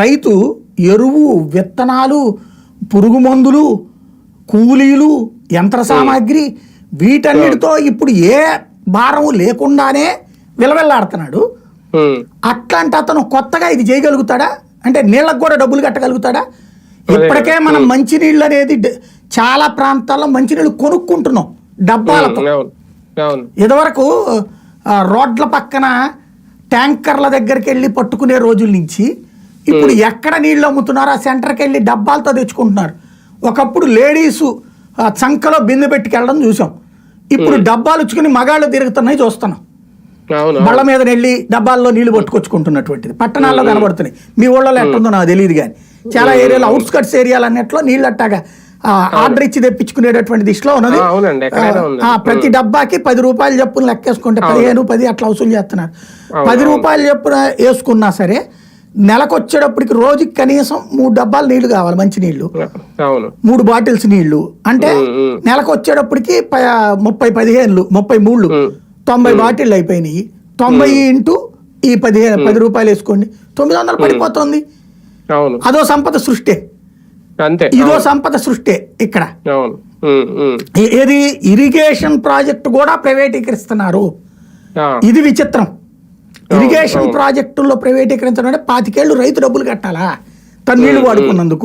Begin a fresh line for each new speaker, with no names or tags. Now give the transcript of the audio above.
రైతు ఎరువు విత్తనాలు పురుగు మందులు కూలీలు యంత్ర సామాగ్రి వీటన్నిటితో ఇప్పుడు ఏ భారం లేకుండానే విలవెల్లాడుతున్నాడు. అట్లాంటి అతను కొత్తగా ఇది చేయగలుగుతాడా? అంటే నీళ్ళకు కూడా డబ్బులు కట్టగలుగుతాడా? ఇప్పటికే మనం మంచినీళ్ళు అనేది చాలా ప్రాంతాల్లో మంచినీళ్ళు కొనుక్కుంటున్నాం డబ్బాలతో. ఇదివరకు రోడ్ల పక్కన ట్యాంకర్ల దగ్గరికి వెళ్ళి పట్టుకునే రోజుల నుంచి ఇప్పుడు ఎక్కడ నీళ్ళు అమ్ముతున్నారో ఆ సెంటర్కి వెళ్ళి డబ్బాలతో తెచ్చుకుంటున్నారు. ఒకప్పుడు లేడీసు ఆ, చంకలో బిందె పెట్టుకెళ్ళడం చూసాం. ఇప్పుడు డబ్బాలు ఉచ్చుకుని మగాళ్ళు తిరుగుతున్నాయి చూస్తున్నాం. బళ్ళ మీద వెళ్ళి డబ్బాల్లో నీళ్ళు పట్టుకొచ్చుకుంటున్నటువంటిది. పట్టణాల్లో కనబడుతున్నాయి. మీ ఊళ్ళలో ఎట్టుందో నాకు తెలియదు కానీ చాలా ఏరియాలో అవుట్స్కట్స్ ఏరియాలు అన్నిట్లో నీళ్ళు అట్టాగా ఆర్డర్ ఇచ్చి తెప్పించుకునేటటువంటి దిశలో ఉన్నది.
ఉంది.
ప్రతి డబ్బాకి పది రూపాయలు చెప్పున లెక్కేసుకుంటే పదిహేను పది అట్లా వసూలు చేస్తున్నారు. పది రూపాయలు చెప్పున వేసుకున్నా సరే నెలకు వచ్చేటప్పటికి రోజుకి కనీసం మూడు డబ్బాలు నీళ్ళు కావాలి మంచి
నీళ్ళు.
మూడు బాటిల్స్ నీళ్ళు. అంటే. నెలకు వచ్చేటప్పటికి ప- ముప్పై పదిహేనులు ముప్పై మూడు. తొంభై బాటిళ్ళు అయిపోయినాయి. తొంభై ఇంటూ ఈ పదిహేను పది రూపాయలు వేసుకోండి. తొమ్మిది వందలు పడిపోతుంది. అదో సంపద సృష్టి. ఇదో సంపద సృష్టి ఇక్కడ. ఏది ఇరిగేషన్ ప్రాజెక్టు కూడా ప్రైవేటీకరిస్తున్నారు. ఇది విచిత్రం. ఇరిగేషన్ ప్రాజెక్టుల్లో ప్రైవేటీకరించడం అంటే పాతికేళ్ళు రైతు డబ్బులు కట్టాలా? తన నీళ్ళు వాడుకున్నందుకు.